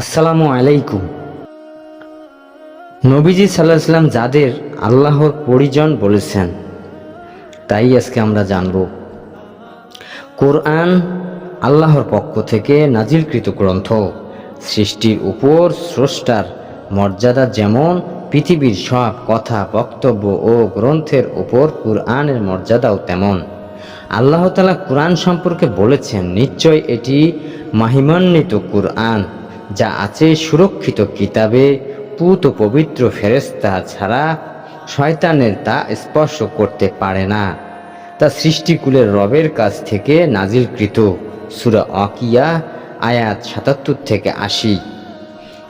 আসসালামু আলাইকুম। নবীজি সাল্লাহ যাদের আল্লাহর পরিজন বলেছেন, তাই আজকে আমরা জানব। কোরআন আল্লাহর পক্ষ থেকে নাজিলকৃত গ্রন্থ। সৃষ্টির উপর স্রষ্টার মর্যাদা যেমন পৃথিবীর সব কথা, বক্তব্য ও গ্রন্থের উপর কোরআনের মর্যাদাও তেমন। আল্লাহ তালা কোরআন সম্পর্কে বলেছেন, নিশ্চয় এটি মাহিমান্বিত কোরআন। যা আছে সুরক্ষিত কিতাবে, পুত পবিত্র ফেরেস্তা ছাড়া শয়তানের তা স্পর্শ করতে পারে না। তা সৃষ্টিকুলের রবের কাছ থেকে নাজিলকৃত। সুরা অকিয়া, আয়াত সাতাত্তর থেকে আশি।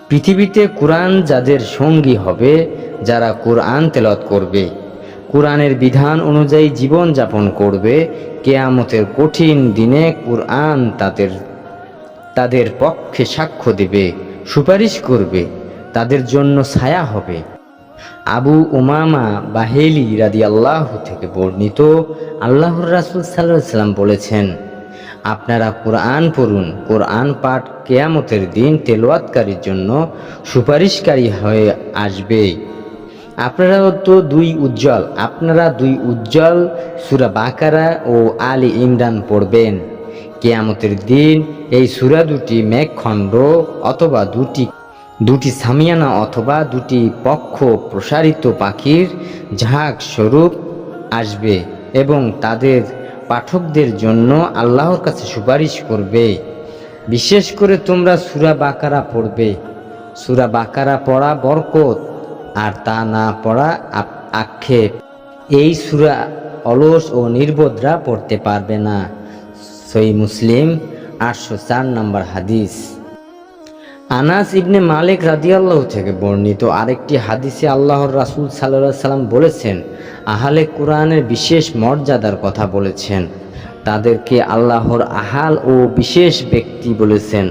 পৃথিবীতে কোরআন যাদের সঙ্গী হবে, যারা কোরআন তেলত করবে, কোরআনের বিধান অনুযায়ী জীবন যাপন করবে, কেয়ামতের কঠিন দিনে কোরআন তাদের তাদের পক্ষে সাক্ষ্য দেবে, সুপারিশ করবে, তাদের জন্য ছায়া হবে। আবু উমামা বাহেলি রাদি আল্লাহ থেকে বর্ণিত আল্লাহর রাসুল সাল্লাহ সাল্লাম বলেছেন, আপনারা কোরআন পড়ুন। কোরআন পাঠ কেয়ামতের দিন তেলোয়াতকারীর জন্য সুপারিশকারী হয়ে আসবে। আপনারা তো দুই উজ্জ্বল, আপনারা দুই উজ্জ্বল সুরা বাকারা ও আলী ইমরান পড়বেন। কেয়ামতের দিন এই সুরা দুটি মেঘখণ্ড অথবা দুটি দুটি সামিয়ানা অথবা দুটি পক্ষ প্রসারিত পাখির ঝাঁক স্বরূপ আসবে এবং তাদের পাঠকদের জন্য আল্লাহর কাছে সুপারিশ করবে। বিশেষ করে তোমরা সুরা বাকারা পড়বে। সুরা বাকারা পড়া বরকত, আর তা না পড়া আক্ষেপ। এই সুরা অলস ও নির্বোধরা পড়তে পারবে না। সই মুসলিম আটশো চার নম্বর হাদিস। আনাস ইবনে মালিক রাদিয়াল্লাহ থেকে বর্ণিত আরেকটি হাদিসে আল্লাহর রাসূল সাল্লাল্লাহু সাল্লাম বলেছেন, আহালে কোরআনের বিশেষ মর্যাদার কথা বলেছেন। তাদেরকে আল্লাহর আহাল ও বিশেষ ব্যক্তি বলেছেন।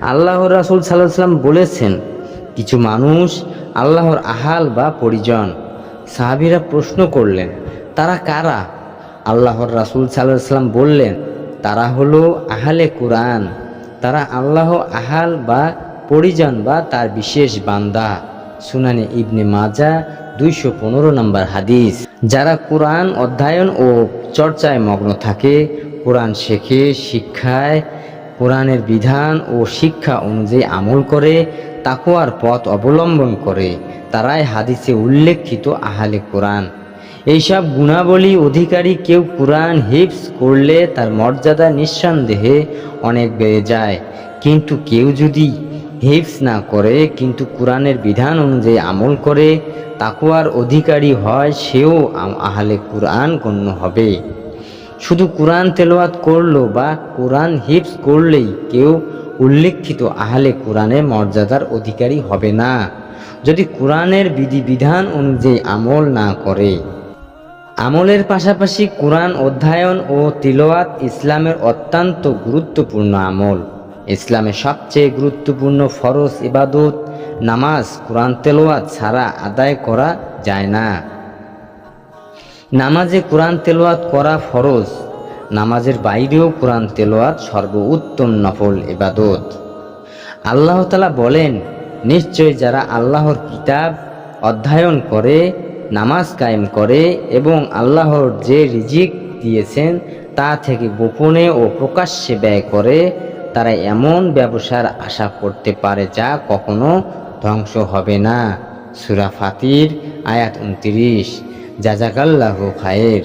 আল্লাহর রাসূল সাল্লাল্লাহু সাল্লাম বলেছেন, কিছু মানুষ আল্লাহর আহাল বা পরিজন। সাহাবিরা প্রশ্ন করলেন, তারা কারা? আল্লাহর রাসূল সাল্লাল্লাহু সাল্লাম বললেন তারা হলো আহালে কোরআন। তারা আল্লাহ আহাল বা পরিজন বা তার বিশেষ বান্দা। সুনানে ইবনে মাজা দুইশো পনেরো নম্বর হাদিস। যারা কোরআন অধ্যয়ন ও চর্চায় মগ্ন থাকে, কোরআন শেখে, শিক্ষায়, কোরআনের বিধান ও শিক্ষা অনুযায়ী আমল করে তাকুয়ার পথ অবলম্বন করে, তারাই হাদিসে উল্লেখিত আহালে কোরআন। এইসব গুণাবলী অধিকারী কেউ কোরআন হিপস করলে তার মর্যাদা নিঃসন্দেহে অনেক বেড়ে যায়। কিন্তু কেউ যদি হিপস না করে, কিন্তু কোরআনের বিধান অনুযায়ী আমল করে, তাকুয়ার অধিকারী হয়, সেও আহলে কোরআন গণ্য হবে। শুধু কোরআন তেলাওয়াত করল বা কোরআন হিপস করলেই কেউ উল্লেখিত আহলে কোরআনের মর্যাদার অধিকারী হবে না। যদি কোরআনের বিধিবিধান অনুযায়ী আমল না করে আমলের পাশাপাশি কোরআন অধ্যয়ন ও তিলওয়াত ইসলামের অত্যন্ত গুরুত্বপূর্ণ আমল। ইসলামের সবচেয়ে গুরুত্বপূর্ণ ফরজ ইবাদত, নামাজ, কোরআন তেলোয়াত ছাড়া আদায় করা যায় না। নামাজে কোরআন তেলোয়াত করা ফরজ, নামাজের বাইরেও কোরআন তেলোয়াত সর্বোত্তম নফল ইবাদত। আল্লাহতালা বলেন, নিশ্চয় যারা আল্লাহর কিতাব অধ্যয়ন করে নামাজ কায়েম করে এবং আল্লাহর যে রিজিক দিয়েছেন তা থেকে গোপনে ও প্রকাশ্যে ব্যয় করে, তারা এমন ব্যবসার আশা করতে পারে যা কখনো ধ্বংস হবে না। সুরা ফাতির, আয়াত উনত্রিশ। জাজাকাল্লাহ খায়ের।